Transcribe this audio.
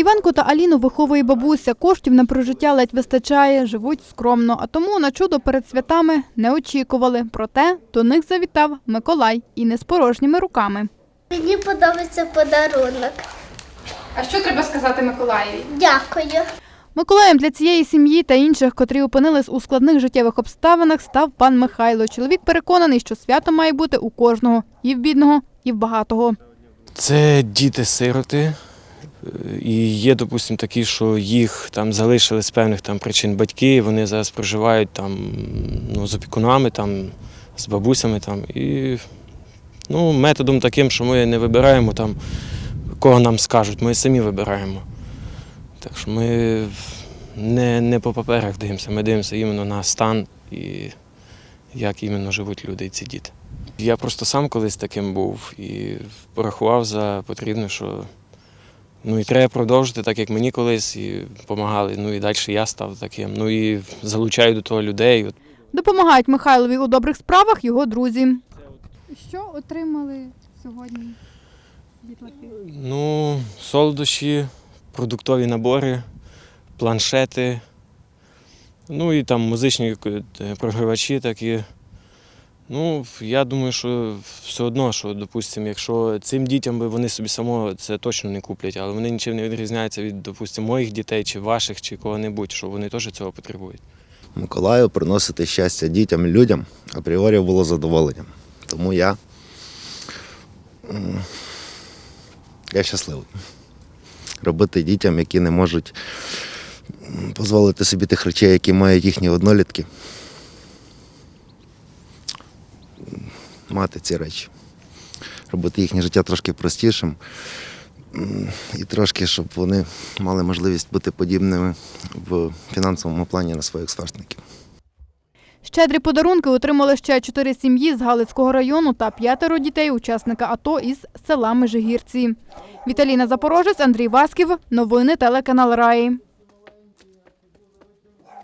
Іванку та Аліну виховує бабуся. Коштів на прожиття ледь вистачає, живуть скромно. А тому на чудо перед святами не очікували. Проте до них завітав Миколай і не з порожніми руками. Мені подобається подарунок. А що треба сказати Миколаєві? Дякую. Миколаєм для цієї сім'ї та інших, котрі опинились у складних життєвих обставинах, став пан Михайло. Чоловік переконаний, що свято має бути у кожного і в бідного, і в багатого. Це діти-сироти. І є, допустимо, такі, що їх там залишили з певних там причин батьки, вони зараз проживають там ну, з опікунами, там, з бабусями. Там, і ну, методом таким, що ми не вибираємо там, кого нам скажуть, ми самі вибираємо. Так що ми не, не по паперах дивимося, ми дивимося іменно на стан і як іменно живуть люди і ці діти. Я просто сам колись таким був і порахував за потрібне, що ну і треба продовжити, так як мені колись і допомагали. Ну і далі я став таким. Ну і залучаю до того людей. Допомагають Михайлові у добрих справах його друзі. Що отримали сьогодні дітлахи? Ну, солодощі, продуктові набори, планшети, ну і там музичні е, програвачі такі. Ну, я думаю, що все одно, що, допустимо, якщо цим дітям би вони собі само це точно не куплять, але вони нічим не відрізняються від, допустимо, моїх дітей чи ваших, чи кого-небудь, що вони теж цього потребують. Миколаю приносити щастя дітям людям апріорі було задоволенням. Тому я, я щасливий. Робити дітям, які не можуть дозволити собі тих речей, які мають їхні однолітки. Мати ці речі. Робити їхнє життя трошки простішим. І трошки, щоб вони мали можливість бути подібними в фінансовому плані на своїх сверстників. Щедрі подарунки отримали ще чотири сім'ї з Галицького району та п'ятеро дітей учасника АТО із села Межигірці. Віталіна Запорожець, Андрій Васків. Новини телеканал Раї.